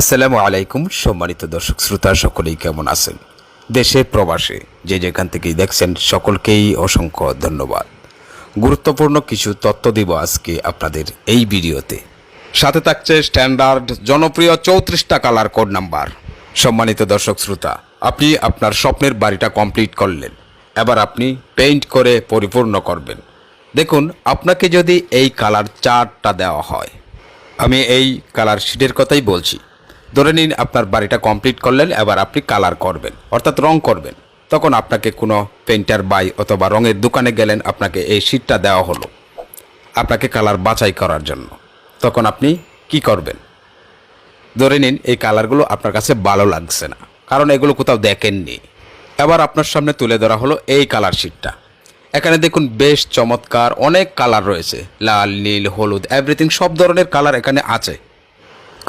আসসালামু আলাইকুম সম্মানিত দর্শক শ্রোতা, সকলেই কেমন আছেন? দেশে, প্রবাসে যে যেখান থেকেই দেখছেন, সকলকেই অসংখ্য ধন্যবাদ। গুরুত্বপূর্ণ কিছু তথ্য দিব আজকে আপনাদের এই ভিডিওতে। সাথে থাকছে স্ট্যান্ডার্ড জনপ্রিয় চৌত্রিশটা কালার কোড নাম্বার। সম্মানিত দর্শক শ্রোতা, আপনি আপনার স্বপ্নের বাড়িটা কমপ্লিট করলেন। এবার আপনি পেইন্ট করে পরিপূর্ণ করবেন। দেখুন, আপনাকে যদি এই কালার চারটা দেওয়া হয়, আমি এই কালার শিটের কথাই বলছি। ধরে নিন আপনার বাড়িটা কমপ্লিট করলেন, এবার আপনি কালার করবেন, অর্থাৎ রং করবেন। তখন আপনাকে কোনো পেন্টার বাই অথবা রঙের দোকানে গেলেন, আপনাকে এই শিটটা দেওয়া হলো, আপনাকে কালার বাছাই করার জন্য। তখন আপনি কি করবেন? ধরে নিন এই কালারগুলো আপনার কাছে ভালো লাগছে না, কারণ এগুলো কোথাও দেখেননি। এবার আপনার সামনে তুলে ধরা হলো এই কালার শিটটা এখানে দেখুন বেশ চমৎকার অনেক কালার রয়েছে, লাল, নীল, হলুদ এভরিথিং সব ধরনের কালার এখানে আছে।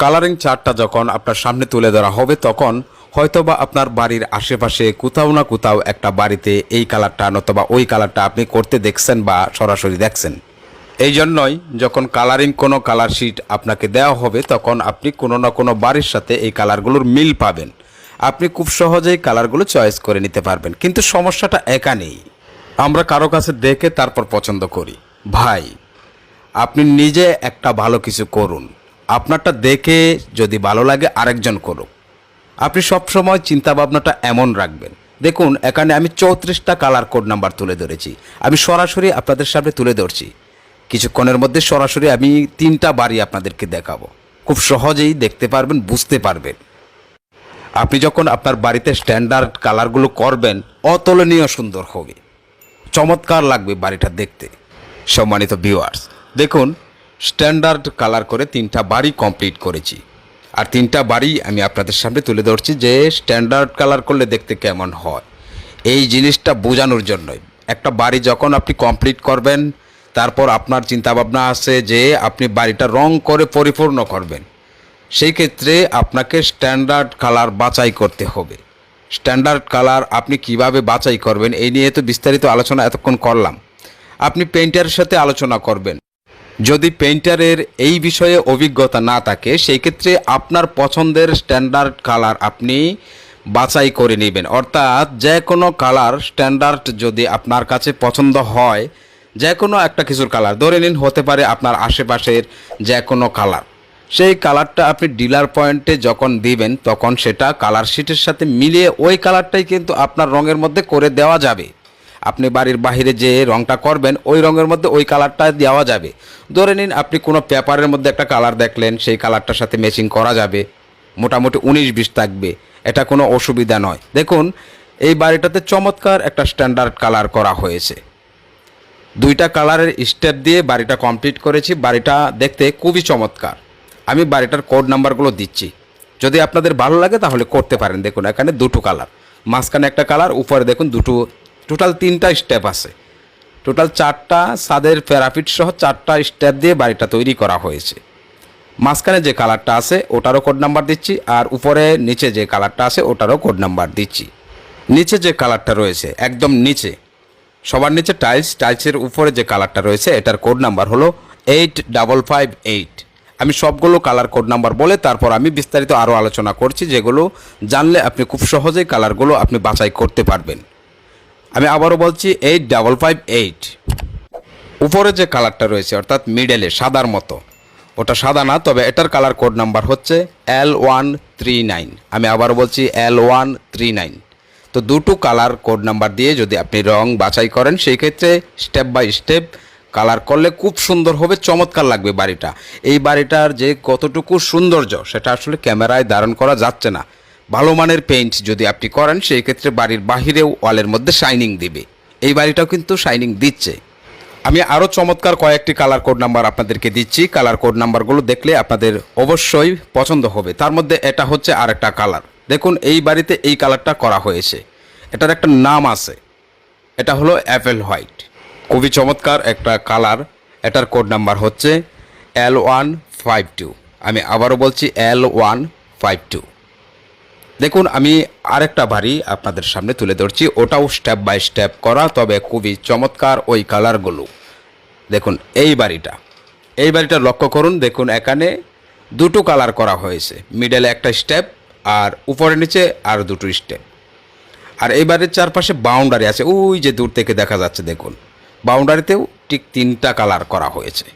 কালারিং চার্টটা যখন আপনার সামনে তুলে ধরা হবে, তখন হয়তোবা আপনার বাড়ির আশেপাশে কোথাও না কোথাও একটা বাড়িতে এই কালারটা নতবা ওই কালারটা আপনি করতে দেখছেন বা সরাসরি দেখছেন। এই জন্যই যখন কালারিং কোনো কালার শিট আপনাকে দেওয়া হবে, তখন আপনি কোনো না কোনো বাড়ির সাথে এই কালারগুলোর মিল পাবেন। আপনি খুব সহজেই কালারগুলো চয়েস করে নিতে পারবেন, কিন্তু সমস্যাটা একা নেই। আমরা কারও কাছে দেখে তারপর পছন্দ করি। ভাই, আপনি নিজে একটা ভালো কিছু করুন। আপনারটা দেখে যদি ভালো লাগে আরেকজন করুক। আপনি সবসময় চিন্তা ভাবনাটা এমন রাখবেন। দেখুন, এখানে আমি চৌত্রিশটা কালার কোড নাম্বার তুলে ধরেছি। আমি সরাসরি আপনাদের সামনে তুলে ধরছি। কিছুক্ষণের মধ্যে সরাসরি আমি তিনটা বাড়ি আপনাদেরকে দেখাবো। খুব সহজেই দেখতে পারবেন, বুঝতে পারবেন। আপনি যখন আপনার বাড়িতে স্ট্যান্ডার্ড কালারগুলো করবেন, অতুলনীয় সুন্দর হবে। চমৎকার লাগবে বাড়িটা দেখতে। সম্মানিত ভিউয়ার্স দেখুন স্ট্যান্ডার্ড কালার করে তিনটা বাড়ি কমপ্লিট করেছি। আর তিনটা বাড়ি আমি আপনাদের সামনে তুলে ধরছি যে স্ট্যান্ডার্ড কালার করলে দেখতে কেমন হয়। এই জিনিসটা বোঝানোর জন্যই। একটা বাড়ি যখন আপনি কমপ্লিট করবেন, তারপর আপনার চিন্তাভাবনা আছে যে আপনি বাড়িটা রং করে পরিপূর্ণ করবেন। সেই ক্ষেত্রে আপনাকে স্ট্যান্ডার্ড কালার বাছাই করতে হবে। স্ট্যান্ডার্ড কালার আপনি কীভাবে বাছাই করবেন, এই নিয়ে তো বিস্তারিত আলোচনা এতক্ষণ করলাম। আপনি পেইন্টারের সাথে আলোচনা করবেন। যদি পেইন্টারের এই বিষয়ে অভিজ্ঞতা না থাকে, সেই ক্ষেত্রে আপনার পছন্দের স্ট্যান্ডার্ড কালার আপনি বাছাই করে নেবেন। অর্থাৎ যে কোনো কালার স্ট্যান্ডার্ড যদি আপনার কাছে পছন্দ হয়, যে কোনো একটা কিছুর কালার ধরে নিন হতে পারে আপনার আশেপাশের যে কোনো কালার সেই কালারটা আপনি ডিলার পয়েন্টে যখন দিবেন, তখন সেটা কালার শিটের সাথে মিলিয়ে ওই কালারটাই কিন্তু আপনার রঙের মধ্যে করে দেওয়া যাবে। আপনি বাড়ির বাইরে যে রংটা করবেন, ওই রঙের মধ্যে ওই কালারটা দেওয়া যাবে। ধরে নিন আপনি কোনো পেপারের মধ্যে একটা কালার দেখলেন, সেই কালারটার সাথে ম্যাচিং করা যাবে। মোটামুটি উনিশ বিশ থাকবে। এটা কোনো অসুবিধা নয়। দেখুন, এই বাড়িটাতে চমৎকার একটা স্ট্যান্ডার্ড কালার করা হয়েছে। দুইটা কালারের স্টেপ দিয়ে বাড়িটা কমপ্লিট করেছি। বাড়িটা দেখতে খুবই চমৎকার। আমি বাড়িটার কোড নাম্বারগুলো দিচ্ছি। যদি আপনাদের ভালো লাগে তাহলে করতে পারেন। দেখুন, এখানে দুটো কালার মাঝখানে একটা কালার উপরে দেখুন দুটো টোটাল তিনটা স্টেপ আছে। টোটাল চারটা সাদের প্যারাফিট সহ চারটা স্টেপ দিয়ে বাড়িটা তৈরি করা হয়েছে। মাঝখানে যে কালারটা আছে, ওটারও কোড নাম্বার দিচ্ছি আর উপরে নিচে যে কালারটা আছে, ওটারও কোড নাম্বার দিচ্ছি। নিচে যে কালারটা রয়েছে, একদম নিচে, সবার নিচে টাইলস টাইলসের উপরে যে কালারটা রয়েছে, এটার কোড নাম্বার হলো এইট ডাবল ফাইভ এইট আমি সবগুলো কালার কোড নাম্বার বলে তারপর আমি বিস্তারিত আরও আলোচনা করছি, যেগুলো জানলে আপনি খুব সহজেই কালারগুলো আপনি বাছাই করতে পারবেন। আমি আবারও বলছি এইট ডাবল ফাইভ এইট উপরে যে কালারটা রয়েছে, অর্থাৎ মিডেলে সাদার মতো। ওটা সাদা না, তবে এটার কালার কোড নাম্বার হচ্ছে এল ওয়ান থ্রি নাইন আমি আবারও বলছি এল ওয়ান থ্রি নাইন তো দুটো কালার কোড নাম্বার দিয়ে যদি আপনি রং বাছাই করেন, সেই ক্ষেত্রে স্টেপ বাই স্টেপ কালার করলে খুব সুন্দর হবে, চমৎকার লাগবে বাড়িটা। এই বাড়িটার যে কতটুকু সৌন্দর্য, সেটা আসলে ক্যামেরায় ধারণ করা যাচ্ছে না। ভালো মানের পেইন্ট যদি আপনি করেন, সেই ক্ষেত্রে বাড়ির বাহিরেও ওয়ালের মধ্যে শাইনিং দিবে। এই বাড়িটাও কিন্তু শাইনিং দিচ্ছে। আমি আরও চমৎকার কয়েকটি কালার কোড নাম্বার আপনাদেরকে দিচ্ছি। কালার কোড নাম্বারগুলো দেখলে আপনাদের অবশ্যই পছন্দ হবে। তার মধ্যে এটা হচ্ছে আরেকটা কালার দেখুন, এই বাড়িতে এই কালারটা করা হয়েছে। এটার একটা নাম আছে। এটা হলো অ্যাপেল হোয়াইট খুবই চমৎকার একটা কালার এটার কোড নাম্বার হচ্ছে এল ওয়ান ফাইভ টু আমি আবারও বলছি এল ওয়ান ফাইভ টু দেখুন, আমি আরেকটা বাড়ি আপনাদের সামনে তুলে ধরছি। ওটাও স্টেপ বাই স্টেপ করা, তবে খুবই চমৎকার ওই কালারগুলো দেখুন, এই বাড়িটা। এই বাড়িটা লক্ষ্য করুন, দেখুন এখানে দুটো কালার করা হয়েছে। মিডলে একটা স্টেপ আর উপরে নিচে আর দুটো স্টেপ আর এই বাড়ির চারপাশে বাউন্ডারি আছে। ওই যে দূর থেকে দেখা যাচ্ছে, দেখুন। বাউন্ডারিতেও ঠিক তিনটা কালার করা হয়েছে।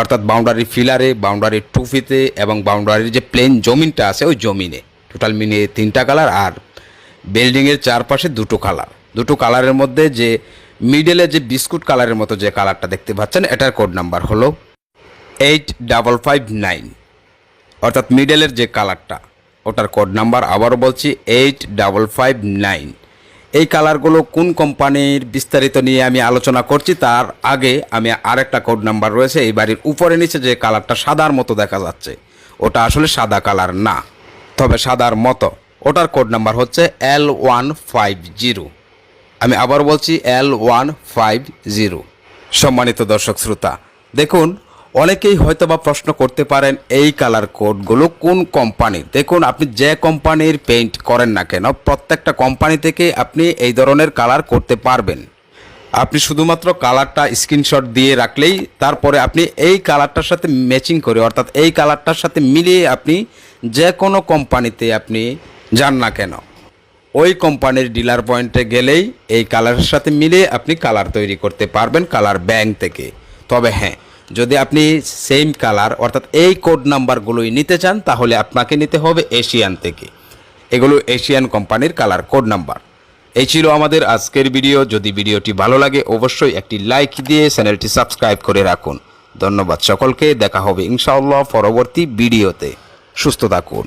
অর্থাৎ বাউন্ডারি ফিলারে বাউন্ডারির টুফিতে এবং বাউন্ডারির যে প্লেন জমিনটা আছে, ওই জমিনে। টোটাল মিলিয়ে তিনটা কালার আর বিল্ডিংয়ের চারপাশে দুটো কালার। দুটো কালারের মধ্যে যে মিডলে যে বিস্কুট কালারের মতো যে কালারটা দেখতে পাচ্ছেন, এটার কোড নাম্বার হলো এইট ডাবল ফাইভ নাইন। অর্থাৎ মিডলের যে কালারটা, ওটার কোড নাম্বার আবারও বলছি, এইট ডাবল ফাইভ নাইন। এই কালারগুলো কোন কোম্পানির বিস্তারিত নিয়ে আমি আলোচনা করছি, তার আগে আমি আরেকটা কোড নাম্বার রয়েছে, এই বাড়ির উপরে নিচে যে কালারটা সাদার মতো দেখা যাচ্ছে, ওটা আসলে সাদা কালার না। তবে সাদার মতো। ওটার কোড নাম্বার হচ্ছে এল ওয়ান ফাইভ জিরো আমি আবার বলছি এল ওয়ান ফাইভ জিরো সম্মানিত দর্শক শ্রোতা, দেখুন, অনেকেই হয়তো বা প্রশ্ন করতে পারেন এই কালার কোডগুলো কোন কোম্পানির দেখুন, আপনি যে কোম্পানির পেইন্ট করেন না কেন, প্রত্যেকটা কোম্পানি থেকে আপনি এই ধরনের কালার করতে পারবেন। আপনি শুধুমাত্র কালারটা স্ক্রিনশট দিয়ে রাখলেই তারপরে আপনি এই কালারটার সাথে ম্যাচিং করে, অর্থাৎ এই কালারটার সাথে মিলিয়ে আপনি যে কোনো কোম্পানিতে আপনি যান না কেন। ওই কোম্পানির ডিলার পয়েন্টে গেলেই এই কালারের সাথে মিলিয়ে আপনি কালার তৈরি করতে পারবেন কালার ব্যাংক থেকে। তবে হ্যাঁ যদি আপনি সেম কালার অর্থাৎ এই কোড নাম্বারগুলোই নিতে চান, তাহলে আপনাকে নিতে হবে এশিয়ান থেকে। এগুলো এশিয়ান কোম্পানির কালার কোড নাম্বার। এই ছিল আমাদের আজকের ভিডিও। যদি ভিডিওটি ভালো লাগে, অবশ্যই একটি লাইক দিয়ে চ্যানেলটি সাবস্ক্রাইব করে রাখুন। ধন্যবাদ সকলকে। দেখা হবে ইনশাআল্লাহ পরবর্তী ভিডিওতে। সুস্থ থাকুন